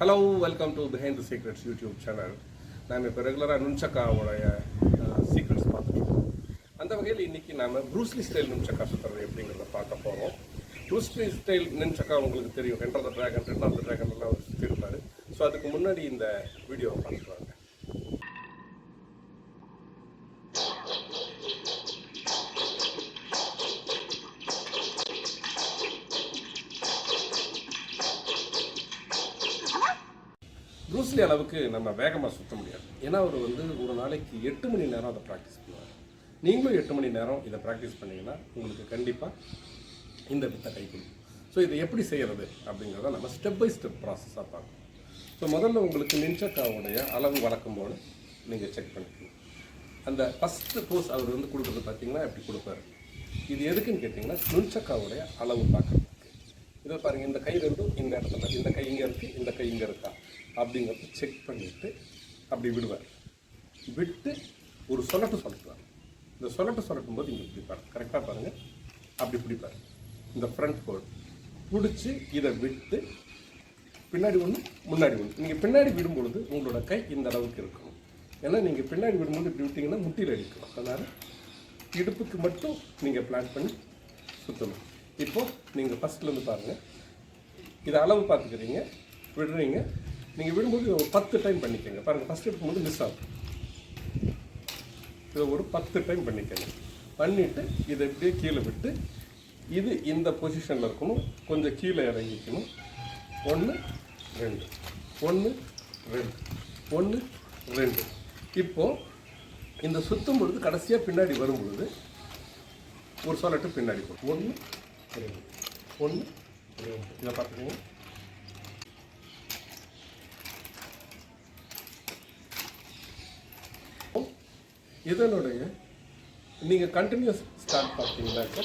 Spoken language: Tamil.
Hello welcome to behind the secrets YouTube channel நாம் இப்போ ரெகுலராக நுண்சக்காவுடைய சீக்ரெட்ஸ் பார்த்துருக்கோம் அந்த வகையில் இன்னைக்கு நாம் ப்ரூஸ்லி ஸ்டைல் நுண்சக்கா சுற்றுறது எப்படிங்கிறத பார்க்க போகிறோம் ப்ரூஸ்லி ஸ்டைல் நுண்சக்கா உங்களுக்கு தெரியும். என்டர் த ட்ராகன் ரெண்ட் ஆஃப் த ட்ராகன் எல்லாம் அவர் ஸோ அதுக்கு முன்னாடி இந்த வீடியோவை பார்த்துருவாங்க ப்ரூஸ்லி அளவுக்கு நம்ம வேகமாக சுற்ற முடியாது. ஏன்னா அவர் வந்து ஒரு நாளைக்கு எட்டு மணி நேரம் அதை ப்ராக்டிஸ் பண்ணுவார். நீங்களும் எட்டு மணி நேரம் இதை ப்ராக்டிஸ் பண்ணிங்கன்னா உங்களுக்கு கண்டிப்பாக இந்த வித்தை கை கொடுக்கும் ஸோ இதை எப்படி செய்கிறது அப்படிங்கிறத நம்ம ஸ்டெப் பை ஸ்டெப் ப்ராசஸாக பார்க்கணும். ஸோ முதல்ல உங்களுக்கு நின்சக்காவுடைய அளவு வழக்கம் போது நீங்கள் செக் பண்ணிக்கணும். அந்த ஃபஸ்ட்டு போஸ் அவர் வந்து கொடுக்குறது பார்த்தீங்கன்னா எப்படி கொடுப்பாரு? இது எதுக்குன்னு கேட்டிங்கன்னா நுண்சக்காவுடைய அளவு பார்க்கறதுக்கு இதை பாருங்க இந்த கை ரெண்டும் இந்த இடத்துல இந்த கை இங்கே இருக்குது இந்த கை இங்கே இருக்கா? அப்படிங்கிறத செக் பண்ணிவிட்டு அப்படி விடுவார். விட்டு ஒரு சொலட்டு சொலட்டுவார் இந்த சொலட்டு சொலட்டும் போது இங்கே பிடிப்பார். கரெக்டாக பாருங்கள் அப்படி பிடிப்பார். இந்த ஃப்ரண்ட் கோட் பிடிச்சி இதை விட்டு பின்னாடி ஒன்று முன்னாடி ஒன்று நீங்கள் பின்னாடி விடும்பொழுது உங்களோட கை இந்த அளவுக்கு இருக்கணும் ஏன்னா நீங்கள் பின்னாடி விடும்போது இப்படி விட்டிங்கன்னா முட்டியில் அடிக்கும். அதனால் இடுப்புக்கு மட்டும் நீங்கள் பிளான் பண்ணி சுற்றணும் இப்போது நீங்கள் ஃபஸ்ட்லேருந்து பாருங்கள் இதை அளவு பார்த்துக்கிறீங்க விடுறீங்க. நீங்கள் விடும்போது ஒரு பத்து டைம் பண்ணிக்கோங்க. பாருங்கள் ஃபஸ்ட் எடுக்கும்போது மிஸ் ஆகும். இதை ஒரு பத்து டைம் பண்ணிக்கோங்க. பண்ணிவிட்டு இதை இப்படியே கீழே விட்டு இது இந்த பொசிஷனில் இருக்கணும். கொஞ்சம் கீழே இறங்கிக்கணும். ஒன்று ரெண்டு. ஒன்று ரெண்டு. ஒன்று ரெண்டு. இப்போது இந்த சுத்தும் பொழுது கடைசியாக பின்னாடி வரும் பொழுது ஒரு சொல்லட்டு பின்னாடி போகும். ஒன்று ரெண்டு ஒன்று ரெண்டு இதை பார்த்துக்கோங்க இதனுடைய நீங்கள் கண்டினியூஸ் ஸ்டார்ட் பார்த்தீங்கன்னாக்க